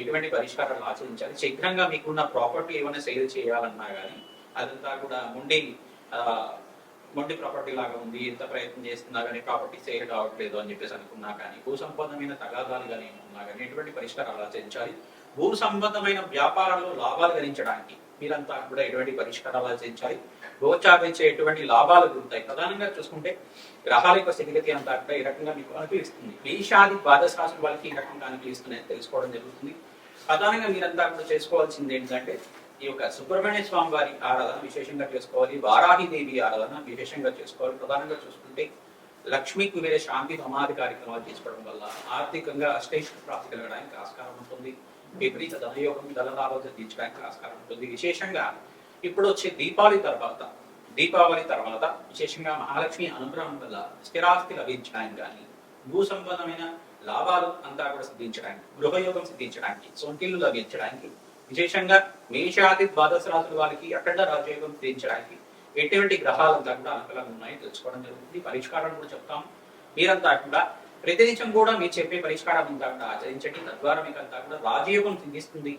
ఎటువంటి పరిష్కారాలు ఆచరించాలి? శీఘ్రంగా మీకున్న ప్రాపర్టీ ఏమైనా సేల్ చేయాలన్నా కానీ అదంతా కూడా ముండి మొండి ప్రాపర్టీ లాగా ఉంది ఎంత ప్రయత్నం చేస్తున్నా కానీ ప్రాపర్టీ సేల్ కావట్లేదు అని చెప్పేసి అనుకున్నా కానీ భూ సంబంధమైన తగాదాలు కానీ ఉన్నా కానీ ఎటువంటి పరిష్కారాలు ఆచరించాలి? భూ సంబంధమైన వ్యాపారాల్లో లాభాలు గణించడానికి మీరంతా కూడా ఎటువంటి పరిష్కారాలు ఆచరించాలి? గోచారించే ఎటువంటి లాభాలు కలుగుతాయి ప్రధానంగా చూసుకుంటే గ్రహాల యొక్క స్థితిగతి అంతా కూడా ఈ రకంగా మీకు అనుకూలిస్తుంది మేషాది ద్వాదశ రాశుల వాళ్ళకి ఈ రకంగా అనుకూలిస్తుంది తెలుసుకోవడం జరుగుతుంది. ప్రధానంగా మీరంతా కూడా చేసుకోవాల్సింది ఏంటంటే ఈ యొక్క సుబ్రహ్మణ్య స్వామి వారి ఆరాధన విశేషంగా చేసుకోవాలి వారాహి దేవి ఆరాధన విశేషంగా చేసుకోవాలి. ప్రధానంగా చూసుకుంటే లక్ష్మీ కుబేర శాంతి సమాధి కార్యక్రమాలు చేసుకోవడం వల్ల ఆర్థికంగా అష్టైష్ ప్రాప్తి కలగడానికి ఆస్కారం ఉంటుంది. విపరీత ధనయోగం ధనలాభాలు తీర్చడానికి ఆస్కారం ఉంటుంది. విశేషంగా ఇప్పుడు వచ్చే దీపావళి తర్వాత దీపావళి తర్వాత విశేషంగా మహాలక్ష్మి అనుగ్రహం వల్ల స్థిరాస్తి లభించడానికి కానీ భూ సంబంధమైన లాభాలు అంతా కూడా సిద్ధించడానికి గృహయోగం సిద్ధించడానికి సొంటిల్లు లభించడానికి విశేషంగా మేషాది ద్వాదశ రాత్రుల వారికి అఖండ రాజయోగం సిద్ధించడానికి ఎటువంటి గ్రహాలు అంతా కూడా అనుకూలంగా ఉన్నాయో తెలుసుకోవడం జరుగుతుంది. పరిష్కారం కూడా చెప్తాం. మీరంతా కూడా ప్రతినిత్యం కూడా మీరు చెప్పే పరిష్కారం అంతా కూడా ఆచరించండి. తద్వారా మీకు అంతా కూడా రాజయోగం సిద్ధిస్తుంది.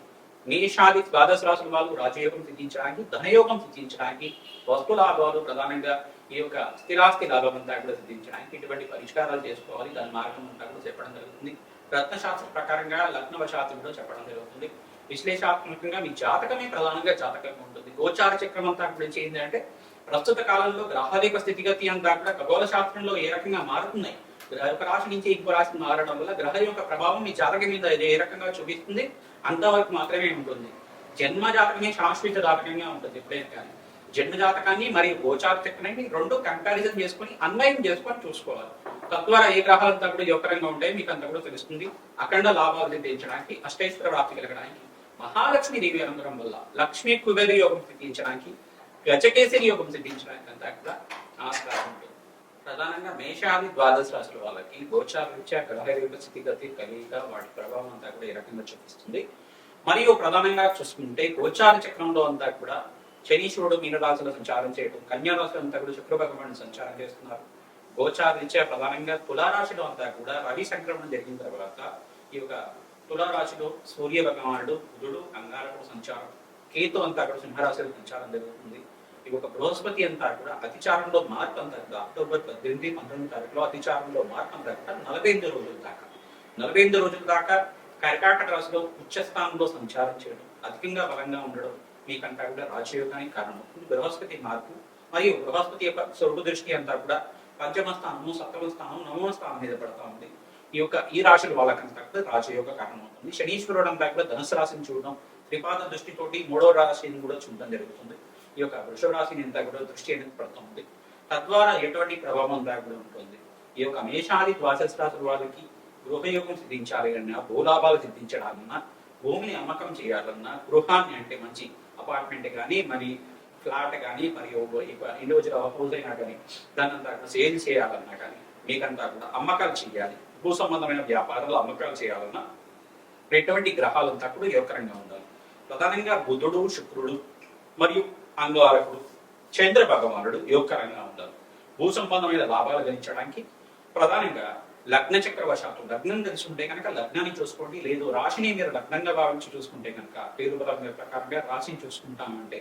మేషాది ద్వాదశ రాసుల వాళ్ళు రాజయోగం సిద్ధించడానికి ధనయోగం సిద్ధించడానికి వస్తు లాభాలు ప్రధానంగా ఈ యొక్క స్థిరాస్తి లాభం అంతా కూడా సిద్ధించడానికి ఇటువంటి పరిష్కారాలు చేసుకోవాలి. దాని మార్గం అంతా కూడా చెప్పడం జరుగుతుంది. రత్నశాస్త్ర ప్రకారంగా లగ్నవశాస్త్రం కూడా చెప్పడం జరుగుతుంది. విశ్లేషాత్మకంగా మీ జాతకమే ప్రధానంగా జాతకంగా ఉంటుంది. గోచార చక్రం అంతా గురించి ఏంటంటే ప్రస్తుత కాలంలో గ్రహాల యొక్క స్థితిగతి అంతా కూడా ఖగోళ శాస్త్రంలో ఏ రకంగా మారుతున్నాయి? గ్రహ ఒక రాశి నుంచి ఇంకో రాశి మారడం వల్ల గ్రహ యొక్క ప్రభావం మీ జాతకం మీద ఏ రకంగా చూపిస్తుంది? అంతవరకు మాత్రమే ఉంటుంది. జన్మ జాతకమే శాశ్వత జాతకంగా ఉంటుంది ఎప్పుడైనా కానీ. జన్మ జాతకాన్ని మరియు గోచార చక్రాన్ని రెండు కంపారిజన్ చేసుకొని అన్వయం చేసుకొని చూసుకోవాలి. తద్వారా ఏ గ్రహాలంతా కూడా యోగకరంగా ఉంటాయి మీకు అంతా కూడా తెలుస్తుంది. అఖండ లాభాలు సిద్ధించడానికి అష్టైశ్వర ప్రాప్తి కలగడానికి మహాలక్ష్మి దేవి అనుగ్రహం వల్ల లక్ష్మీ కుబేర యోగం సిద్ధించడానికి గజకేసరి యోగం సిద్ధించడానికి అంతా కూడా ఆస్కారం ఉంటుంది. ప్రధానంగా మేషాది ద్వాదశ రాశుల వాళ్ళకి గోచార రీత్యా గ్రహ యొక్క స్థితిగతి కలిగిక వాటి ప్రభావం అంతా కూడా ఈ రకంగా చూపిస్తుంది. మరియు ప్రధానంగా చూసుకుంటే గోచార చక్రంలో అంతా కూడా శనీశ్వరుడు మీనరాశిలో సంచారం చేయడం కన్యారాశుల అంతా కూడా శుక్ర భగవానుడు సంచారం చేస్తున్నారు. గోచారీత్యా ప్రధానంగా తులారాశిలో అంతా కూడా రవి సంక్రమణం జరిగిన తర్వాత ఈ యొక్క తులారాశిలో సూర్య భగవానుడు బుధుడు అంగారకుడు సంచారం కేతు అంతా కూడా సింహరాశిలో సంచారం జరుగుతుంది. ఈ యొక్క బృహస్పతి అంతా కూడా అతిచారంలో మార్పు అంతా కూడా అక్టోబర్ పద్దెనిమిది పంతొమ్మిది తారీఖులో అతిచారంలో మార్పు అంతా కూడా నలభై ఎనిమిది రోజుల దాకా. నలభై ఎనిమిది రోజుల దాకా కర్కాటక రాశిలో ఉచ్చ స్థానంలో సంచారం చేయడం అధికంగా బలంగా ఉండడం మీకంతా కూడా రాజయోగానికి కారణమవుతుంది బృహస్పతి మార్పు. మరియు బృహస్పతి యొక్క స్వర్గ దృష్టి అంతా కూడా పంచమ స్థానము సప్తమ స్థానం నవమ స్థానం మీద పడతా ఉంది. ఈ యొక్క ఈ రాశుల వాళ్ళకంతా కూడా రాజయోగ కారణమవుతుంది. శనీశ్వరుడు అంతా కూడా ధనుసు రాశిని చూడడం త్రిపాద దృష్టితోటి మూడో రాశిని కూడా చూడడం జరుగుతుంది. ఈ యొక్క వృషభ రాశిని అంతా కూడా దృష్టి అనేది పడుతుంది తద్వారా ఎటువంటి ప్రభావం లేకుండా ఉంటుంది. ఈ యొక్క మేషాది ద్వాదశ రాశుల వాళ్ళకి గృహయోగం సిద్ధించాలి అన్నా భూలాభాలు సిద్ధించడాలన్నా భూమిని అమ్మకం చేయాలన్నా గృహాన్ని అంటే మంచి అపార్ట్మెంట్ కానీ మరి ఫ్లాట్ కానీ మరియు ఇండివిజువల్ హౌస్ అయినా కానీ దాన్ని అంతా కూడా సేల్ చేయాలన్నా కానీ మీకంతా కూడా అమ్మకాలు చేయాలి భూ సంబంధమైన వ్యాపారాలు అమ్మకాలు చేయాలన్నా ఎటువంటి గ్రహాలంతా కూడా యోగకరంగా ఉండాలి. ప్రధానంగా బుధుడు శుక్రుడు మరియు అంగారకుడు చంద్ర భగవానుడు యోగకరంగా ఉండాలి. భూ సంబంధమైన లాభాలు గణించడానికి ప్రధానంగా లగ్న చక్రవశాత్తు లగ్నం తెలిసి ఉంటే కనుక లగ్నాన్ని చూసుకోండి. లేదు రాశిని మీరు లగ్నంగా భావించి చూసుకుంటే కనుక పేరు బలం ప్రకారంగా రాశిని చూసుకుంటామంటే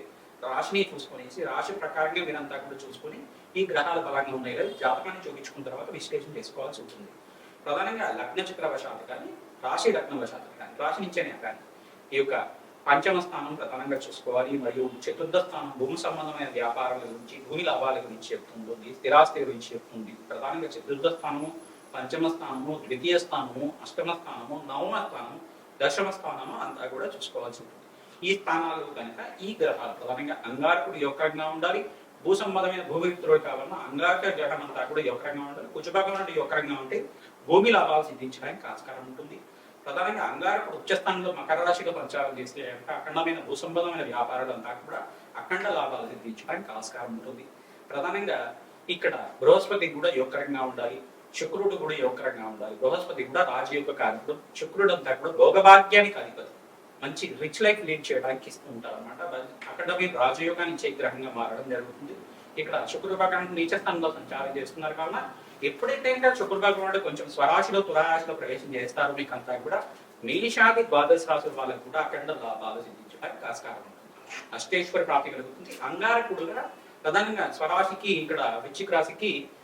రాశిని చూసుకొనేసి రాశి ప్రకారంగా మీరంతా కూడా చూసుకొని ఈ గ్రహాలు బలంగా ఉన్నాయి లేదా జాతకాన్ని చూపించుకున్న తర్వాత విశ్లేషణ చేసుకోవాల్సి ఉంటుంది. ప్రధానంగా లగ్న చక్రవశాత్తు కానీ రాశి లగ్నవశాత్తు కానీ రాశి నుంచేనే కానీ ఈ యొక్క పంచమ స్థానం ప్రధానంగా చూసుకోవాలి. మరియు చతుర్థ స్థానం భూమి సంబంధమైన వ్యాపారాల గురించి భూమి లాభాల గురించి చెప్తుంది స్థిరాస్తి గురించి చెప్తుంది. ప్రధానంగా చతుర్థ స్థానము పంచమ స్థానము ద్వితీయ స్థానము అష్టమ స్థానము నవమ స్థానము దశమ స్థానము అంతా కూడా చూసుకోవాల్సి ఉంటుంది. ఈ స్థానాలు కనుక ఈ గ్రహాలు ప్రధానంగా అంగారకుడు యొక్కరంగా ఉండాలి? భూ సంబంధమైన భూమిత్రుడు కావాలన్నా అంగారక గ్రహం అంతా కూడా యొక్కరంగా ఉండాలి? కుజభగవానుడు యొక్కరంగా ఉంటే భూమి లాభాలు సిద్ధించడానికి ఆస్కారం ఉంటుంది. ప్రధానంగా అంగారకుడు ఉచ్చస్థానంలో మకర రాశిగా ప్రచారం చేస్తే అఖండమైన భూ సంబంధమైన వ్యాపారాలు అంతా కూడా అఖండ లాభాలు సిద్ధించడానికి ఆస్కారం ఉంటుంది. ప్రధానంగా ఇక్కడ బృహస్పతి కూడా యోగకరంగా ఉండాలి? శుక్రుడు కూడా యోగకరంగా ఉండాలి. బృహస్పతి కూడా రాజయోగ కారకుడు శుక్రుడు అంతా కూడా భోగభాగ్యానికి అధిపతి. మంచి రిచ్ లైఫ్ లీడ్ చేయడానికి ఇస్తూ ఉంటారు అనమాట అక్కడ మీరు రాజయోగాన్ని ఇచ్చే గ్రహంగా మారడం జరుగుతుంది. ఇక్కడ శుక్రుడు పక్కన నీచ స్థానంలో సంచారం చేస్తున్నారు కావున ఎప్పుడైతే ఇంకా శుక్రుడు భగవానుడు కొంచెం స్వరాశిలో తులారాశిలో ప్రవేశం చేస్తారు మీకు అంతా కూడా మేషాది ద్వాదశ రాశుల వాళ్ళకు కూడా అఖండ లాభాలు సిద్ధించడానికి ఆస్కారం ఉంటుంది. అష్టేశ్వర ప్రాప్తి కలుగుతుంది. అంగారకుడుగా ప్రధానంగా స్వరాశికి ఇక్కడ వృచ్చిక రాశికి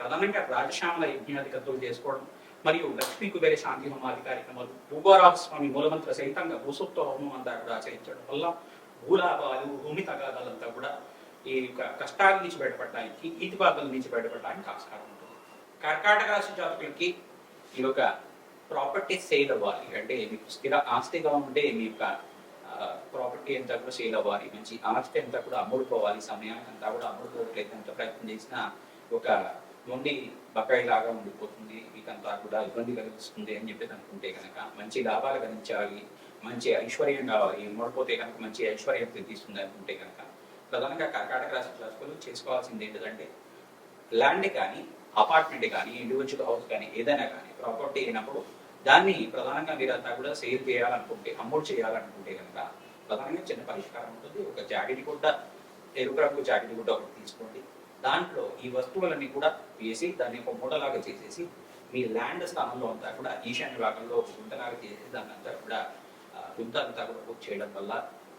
ప్రధానంగా రాజశ్యామల యజ్ఞాధికతులు చేసుకోవడం మరియు లక్ష్మీ కుబేర శాంతి హోమాది కార్యక్రమాలు భూగోరాజ స్వామి మూలమంత్ర సహితంగా భూసూక్త హోమం అంతా కూడా ఆచరించడం వల్ల భూలాభాలు భూమి తగాదాలంతా కూడా ఈ యొక్క కష్టాల నుంచి బయటపడడానికి ఈతిబాధల నుంచి బయటపడడానికి ఆస్కారం ఉంటుంది. కర్కాటక రాశి జాతకులకి ఈ యొక్క ప్రాపర్టీ సేల్ అవ్వాలి. అంటే మీకు స్థిర ఆస్తిగా ఉంటే మీ యొక్క ప్రాపర్టీ అంతా కూడా సేల్ అవ్వాలి. మంచి ఆస్తి అంతా కూడా అమ్ముడుకోవాలి. సమయానికి అంతా కూడా అమ్ముడుకోవట్లేదు ఎంత ప్రయత్నం చేసినా ఒక నుండి బకాయి లాగా ఉండిపోతుంది మీకంతా కూడా ఇబ్బంది కలిగిస్తుంది అని చెప్పేసి అనుకుంటే కనుక మంచి లాభాలు గణించాలి మంచి ఐశ్వర్యం కావాలి అమ్ముడుపోతే కనుక మంచి ఐశ్వర్యం తెప్పిస్తుంది అనుకుంటే కనుక ప్రధానంగా కర్కాటక రాశి జాతకులు చేసుకోవాల్సింది ఏంటంటే ల్యాండ్ కానీ అపార్ట్మెంట్ కానీ ఇండివిజువల్ హౌస్ కానీ ఏదైనా కానీ ప్రాపర్టీ అయినప్పుడు దాన్ని ప్రధానంగా మీరంతా కూడా సేల్ చేయాలనుకుంటే అమ్ముడు చేయాలనుకుంటే కనుక ప్రధానంగా చిన్న పరిష్కారం ఉంటుంది. ఒక జాకెట్ గుడ్డ ఎరుపు రంగు జాకెట్ గుడ్డ ఒకటి తీసుకోండి. దాంట్లో ఈ వస్తువులన్నీ కూడా వేసి దాన్ని ఒక మూటలాగా చేసేసి మీ ల్యాండ్ స్థానంలో అంతా కూడా ఈశాన్య భాగంలో ఒక గుంటలాగా చేసేసి దాన్ని అంతా కూడా గుంట అంతా కూడా బుక్ చేయడం వల్ల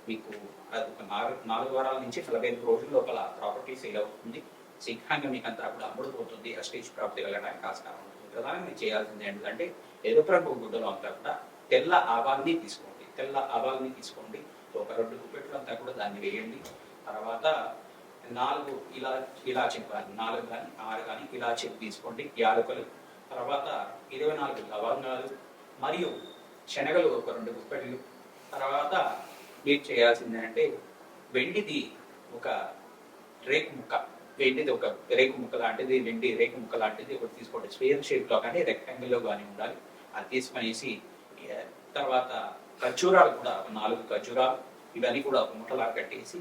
మీకు అది ఒక నాలుగు నాలుగు వారాల నుంచి నలభై ఐదు రోజుల లోపల ప్రాపర్టీ సేల్ అవుతుంది. శీఘ్రంగా మీకు అంతా కూడా అమ్ముడుపోతుంది. ఆ స్టేజ్ ప్రాప్తి వెళ్ళడానికి ఆస్కారం ఉంటుంది ప్రధానంగా మీరు చేయాల్సింది ఏంటంటే ఎరుపు రంగు గుడ్డలో అంతా కూడా తెల్ల ఆవాల్ని తీసుకోండి. తెల్ల ఆవాల్ని తీసుకోండి. ఒక రెండు గుప్పెట్లు అంతా కూడా దాన్ని వేయండి. తర్వాత నాలుగు ఇలా ఇలా కానీ నాలుగు కానీ ఆరు కానీ ఇలాచీ తీసుకోండి. యాలకులు. తర్వాత ఇరవై నాలుగు లవంగాలు మరియు శనగలు ఒక రెండు గుప్పెట్లు. తర్వాత మీరు చేయాల్సింది అంటే వెండిది ఒక రేకు ముక్క. వెండిది ఒక రేకు ముక్క లాంటిది వెండి రేకు ముక్క లాంటిది ఒకటి తీసుకోండి. స్క్వేర్ షేప్లో కానీ రెక్టాంగిల్లో కానీ ఉండాలి. అది తీసుకునేసి తర్వాత ఖర్జూరాలు కూడా ఒక నాలుగు ఖర్జూరాలు ఇవన్నీ కూడా ఒక ముఠలా కట్టేసి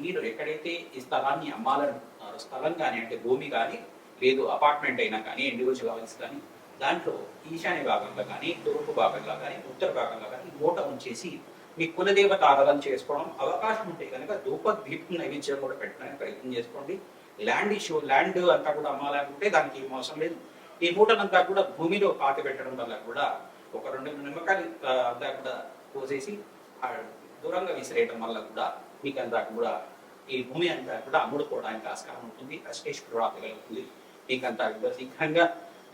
మీరు ఎక్కడైతే ఈ స్థలాన్ని అమ్మాలనుకుంటున్నారో స్థలం కానీ అంటే భూమి కానీ లేదు అపార్ట్మెంట్ అయినా కానీ ఇండివిజువల్ హౌస్ కానీ దాంట్లో ఈశాన్య భాగంలో కానీ తూర్పు భాగంలో కానీ ఉత్తర భాగంలో కానీ మూట ఉంచేసి మీ కులదేవత ఆరాధన చేసుకోవడం అవకాశం ఉంటే కనుక ధూప దీపం నైవేద్యం కూడా పెట్టడానికి ప్రయత్నం చేసుకోండి. ల్యాండ్ ఇష్యూ ల్యాండ్ అంతా కూడా అమ్మాలనుకుంటే దానికి ఏం అవసరం లేదు. ఈ మూటనంతా కూడా భూమిలో పాతి పెట్టడం వల్ల కూడా ఒక రెండు నిమ్మకాయలు అంతా కూడా పోసేసి ఆ దూరంగా విసిరేయడం వల్ల కూడా మీకు అంతా కూడా ఈ భూమి అంతా కూడా అమ్ముడుకోవడానికి ఆస్కారం ఉంటుంది. అష్టేశ్వర ప్రాప్తి మీకు అంతా కూడా శీఘ్రంగా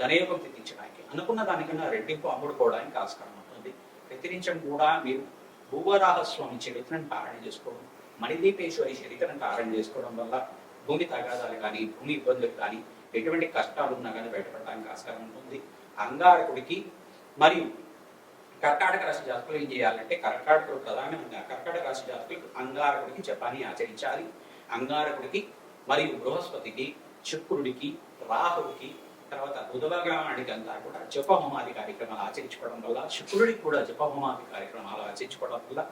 ధనయోగం తెప్పించడానికి అనుకున్న దానికన్నా రెట్టింపు అమ్ముడుకోవడానికి ఆస్కారం ఉంటుంది. వ్యతిరించడం కూడా మీరు భూవరాహస్వామి చరిత్రను పారాయణ చేసుకోవడం మణిదీపేశ్వరి చరిత్రను పారాయణ చేసుకోవడం వల్ల భూమి తగాదాలు కానీ భూమి ఇబ్బందులు కానీ ఎటువంటి కష్టాలు ఉన్నా కానీ బయటపడడానికి ఆస్కారం ఉంటుంది. అంగారకుడికి మరియు కర్కాటక రాశి జాతకులు ఏం చేయాలంటే కర్కాటకుడు ప్రధానంగా కర్కాటక రాశి జాతకులకు అంగారకుడికి జపాన్ని ఆచరించాలి. అంగారకుడికి మరియు బృహస్పతికి శుక్రుడికి రాహుడికి తర్వాత బుధభగానికి అంతా కూడా జపహోమాది కార్యక్రమాలు ఆచరించుకోవడం వల్ల శుక్రుడికి కూడా జపహోమాది కార్యక్రమాలు ఆచరించుకోవడం వల్ల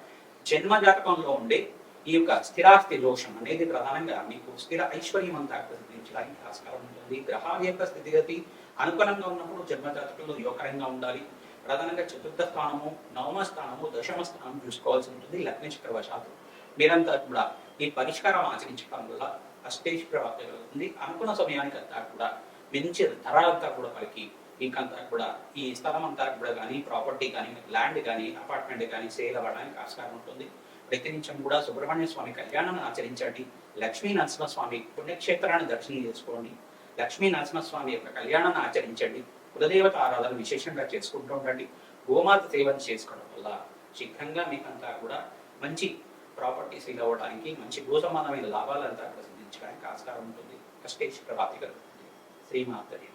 జన్మ జాతకంలో ఉండే ఈ యొక్క స్థిరాస్తి దోషం అనేది ప్రధానంగా మీకు స్థిర ఐశ్వర్యం అంతా ప్రసిద్ధించడానికి ఆస్కారం ఉంటుంది. గ్రహాల యొక్క స్థితిగతి అనుకూలంగా ఉన్నప్పుడు జన్మ జాతకంలో ఉండాలి. ప్రధానంగా చతుర్థ స్థానము నవమ స్థానము దశమ స్థానం చూసుకోవాల్సి ఉంటుంది లగ్న చక్రవశాత్తు. మీరంతా కూడా ఈ పరిష్కారం ఆచరించడం వల్ల అష్టేష్ ప్రాప్తి కలుగుతుంది అనుకున్న సమయానికి అంతా కూడా మంచి ధర అంతా కూడా పలికి. ఇంకంతా కూడా ఈ స్థలం అంతా కూడా కానీ ప్రాపర్టీ కానీ ల్యాండ్ కానీ అపార్ట్మెంట్ కానీ సేల్ అవ్వడానికి ఆస్కారం ఉంటుంది. ప్రతినిత్యం కూడా సుబ్రహ్మణ్య స్వామి కళ్యాణాన్ని ఆచరించండి. లక్ష్మీ నరసింహస్వామి పుణ్యక్షేత్రాన్ని దర్శనం చేసుకోండి. లక్ష్మీ నరసింహస్వామి యొక్క కళ్యాణాన్ని ఆచరించండి. కులదేవత ఆరాధన విశేషంగా చేసుకుంటూ ఉండండి. గోమాత సేవను చేసుకోవడం వల్ల శీఘ్రంగా మీకంతా కూడా మంచి ప్రాపర్టీస్ ఫీల్ అవ్వడానికి మంచి భూ సంబంధమైన లాభాలంతా కూడా సిద్ధించడానికి ఆస్కారం ఉంటుంది. కష్టేష్ ప్రభాతి కలుగుతుంది శ్రీమాతరి